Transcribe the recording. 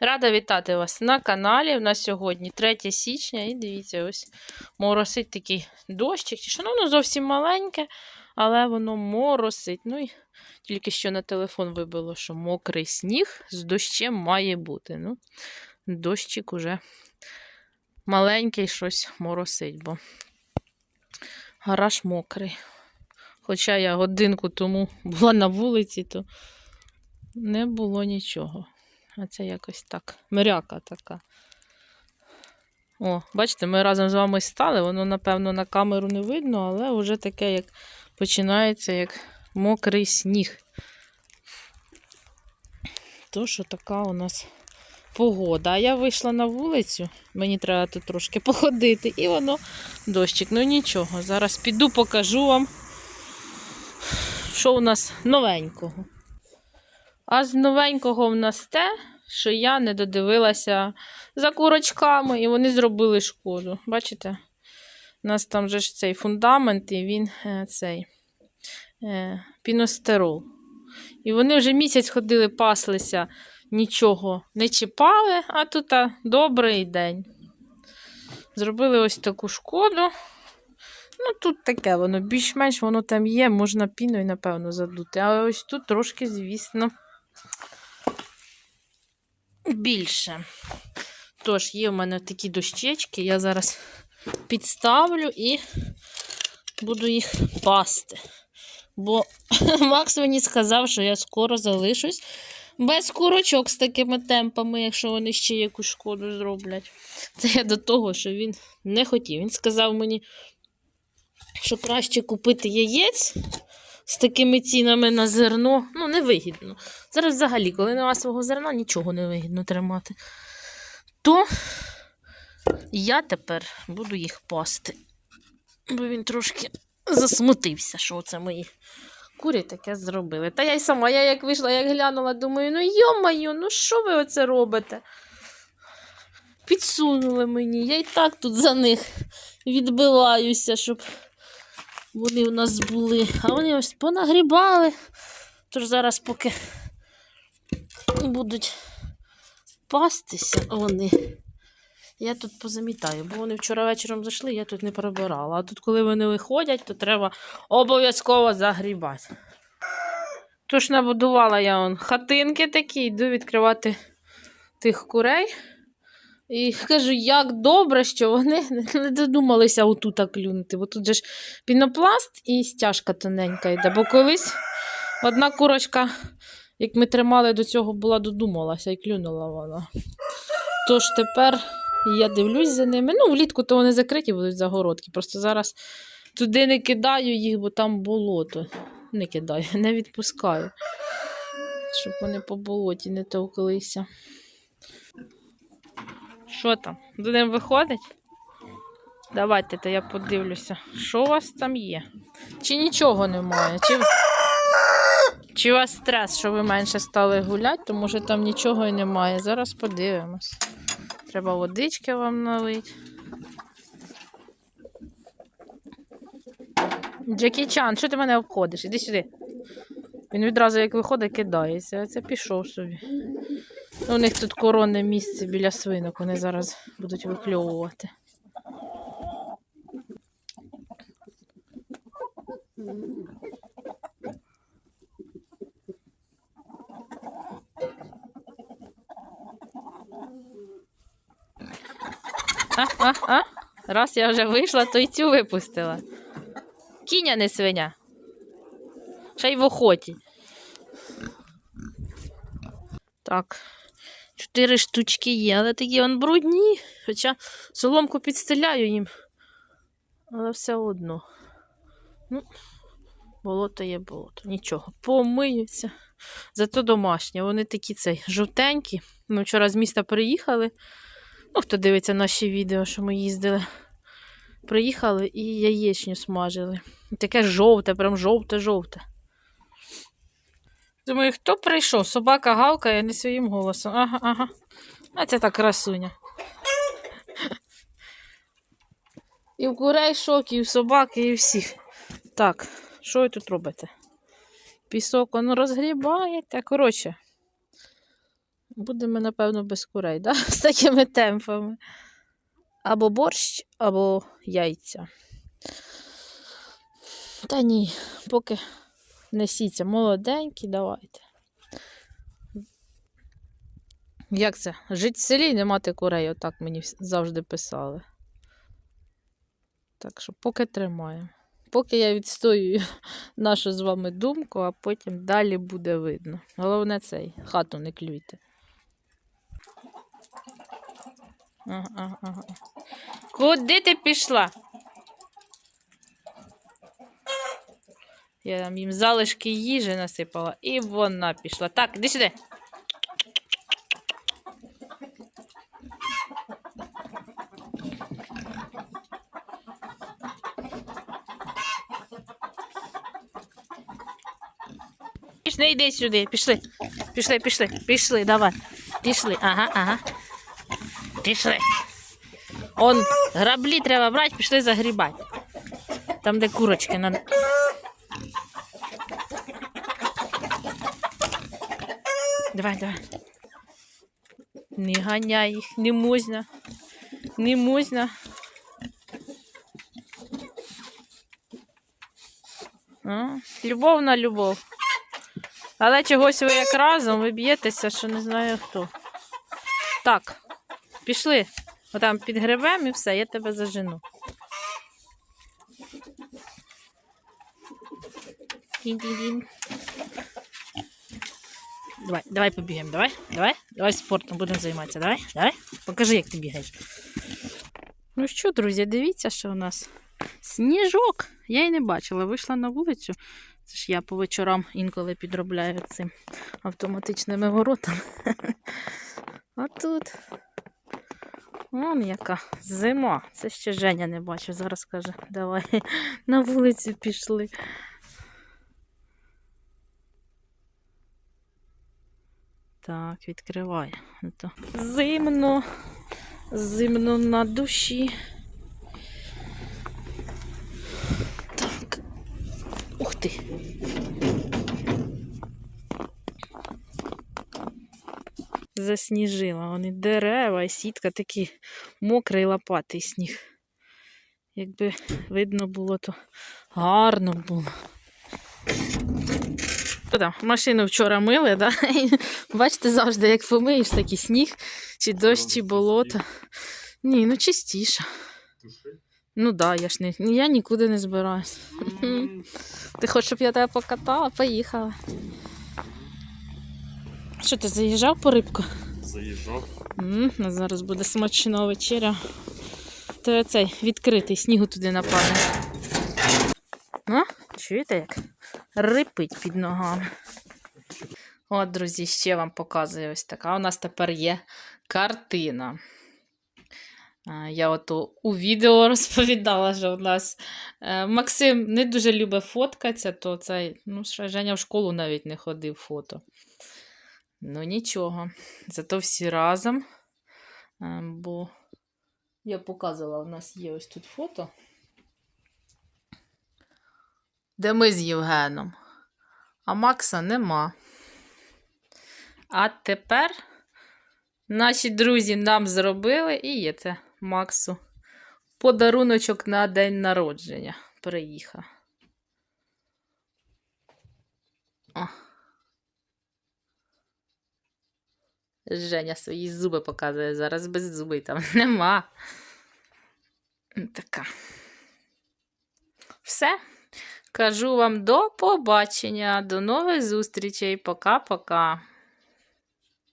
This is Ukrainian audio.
Рада вітати вас на каналі. У нас сьогодні 3 січня, і дивіться, ось моросить такий дощик. Чи ну, воно зовсім маленьке, але воно моросить. Ну і тільки що на телефон вибило, що мокрий сніг з дощем має бути. Ну, дощик уже маленький щось моросить, бо гараж мокрий. Хоча я годинку тому була на вулиці, то не було нічого. А це якось так. Миряка така. О, бачите, ми разом з вами стали. Воно, напевно, на камеру не видно, але вже таке, як починається, як мокрий сніг. То, що така у нас погода. А я вийшла на вулицю, мені треба тут трошки походити, і воно дощик. Ну нічого. Зараз піду, покажу вам, що у нас новенького. А з новенького в нас те, що я не додивилася за курочками, і вони зробили шкоду. Бачите? У нас там же ж цей фундамент, і він е, цей е, піностерол. І вони вже місяць ходили, паслися, нічого не чіпали, а тут а, добрий день. Зробили ось таку шкоду. Ну, тут таке воно, більш-менш воно там є, можна піною, напевно, задути. А ось тут трошки, звісно, більше. Тож, є в мене такі дощечки, я зараз підставлю і буду їх пасти. Бо Макс мені сказав, що я скоро залишусь без курочок з такими темпами, якщо вони ще якусь шкоду зроблять. Це я до того, що він не хотів. Він сказав мені, що краще купити яєць з такими цінами на зерно. Ну, невигідно. Зараз взагалі, коли нема свого зерна, нічого не вигідно тримати. То я тепер буду їх пасти. Бо він трошки засмутився, що це мої курі таке зробили. Та я й сама, я як вийшла, як глянула, думаю, ну йо-маю, ну що ви оце робите? Підсунули мені, я й так тут за них відбиваюся, щоб вони у нас були. А вони ось понагрібали. Тож зараз, поки будуть пастися вони, я тут позамітаю, бо вони вчора вечором зайшли, я тут не прибирала. А тут, коли вони виходять, то треба обов'язково загрібати. Тож набудувала я он хатинки такі, йду відкривати тих курей. І кажу, як добре, що вони не додумалися отут клюнути, бо тут же ж пінопласт і стяжка тоненька йде. Бо колись одна курочка, як ми тримали до цього, була додумалася і клюнула вона. Тож тепер я дивлюсь за ними. Ну, влітку то вони закриті будуть загородки. Просто зараз туди не кидаю їх, бо там болото. Не кидаю, не відпускаю. Щоб вони по болоті не товклися. Що там? Ним виходить? Давайте, то я подивлюся, що у вас там є. Чи нічого немає? Чи, чи у вас стрес, що ви менше стали гуляти, то може там нічого і немає. Зараз подивимось. Треба водички вам налити. Джекі Чан, що ти мене обходиш? Іди сюди. Він відразу, як виходить, кидається. А це пішов собі. Ну, У них тут коронне місце біля свинок, вони зараз будуть викльовувати. А, а, а? Раз я вже вийшла, то й цю випустила. Кіня не свиня. Ще й в охоті. Так, чотири штучки є, але такі он брудні. Хоча соломку підстеляю їм. Але все одно. Ну, болото є болото. Нічого. Помиються. Зато домашні. Вони такі цей жовтенькі. Ми вчора з міста приїхали. Ну, хто дивиться наші відео, що ми їздили. Приїхали і яєчню смажили. Таке жовте, прям жовте-жовте. Думаю, хто прийшов? Собака гавкає не своїм голосом. Ага, ага. А це так красуня. І в курей шок, і в собаки, і всіх. Так, що ви тут робите? Пісок воно розгрібаєте. Коротше, будемо, напевно, без курей, да? з такими темпами. Або борщ, або яйця. Та ні, поки несіться молоденькі, давайте. Як це? Жить в селі і не мати курей, отак мені завжди писали. Так що поки тримаємо. Поки я відстоюю нашу з вами думку, а потім далі буде видно. Головне цей, хату не клюйте. Ага, ага, ага. Куди ти пішла? Я там їм залишки їжі насипала, і вона пішла. Так, іди сюди. Пішли, йди сюди, пішли. Пішли, пішли, пішли, давай. Пішли, ага, ага. Пішли. Он граблі треба брати, пішли загрібати. Там, де курочки надо. Давай, давай. Не ганяй їх, не можна. Не можна. А, любов на любов. Але чогось ви як разом ви б'єтеся, що не знаю хто. Так, пішли. Отам під грибем і все, я тебе зажену. Дін-дін-дін. Давай, давай побігаємо, давай, давай, давай спортом будемо займатися. Давай, давай. Покажи, як ти бігаєш. Ну що, друзі, дивіться, що у нас сніжок. Я й не бачила. Вийшла на вулицю. Це ж я по вечорам інколи підробляю цим автоматичними воротами. А тут. Вон яка зима. Це ще Женя не бачив. Зараз каже, давай на вулицю пішли. Так, відкривай. Зимно, зимно на душі. Так. Ух ти. Засніжила. Вони дерева і сітка такий мокрий лопатий сніг. Якби видно було, то гарно було. Там, машину вчора мили, да? І Бачите, завжди, як помиєш такий сніг, чи дощ, чи болото. Ні, ну чистіше. Ну так, да, я ж не, я нікуди не збираюсь. Ти хочеш, щоб я тебе покатала? Поїхала. Що ти заїжджав по рибку? Заїжджав. М, ну, зараз буде смачна вечеря. То цей відкритий снігу туди нападе. Ну, чуєте як? Рипить під ногами. От, друзі, ще вам показую ось така. У нас тепер є картина. Я от у- відео розповідала, що у нас е, Максим не дуже любить фоткатися, то цей, ну, ще Женя в школу навіть не ходив фото. Ну нічого. Зато всі разом. Е, Бо я показувала, у нас є ось тут фото. Де ми з Євгеном. А Макса нема. А тепер наші друзі нам зробили і є це Максу. Подаруночок на день народження. Приїхав. О. Женя свої зуби показує. Зараз без зуби там нема. Така. Все. Кажу вам до побачення, до нових зустрічей. Пока-пока.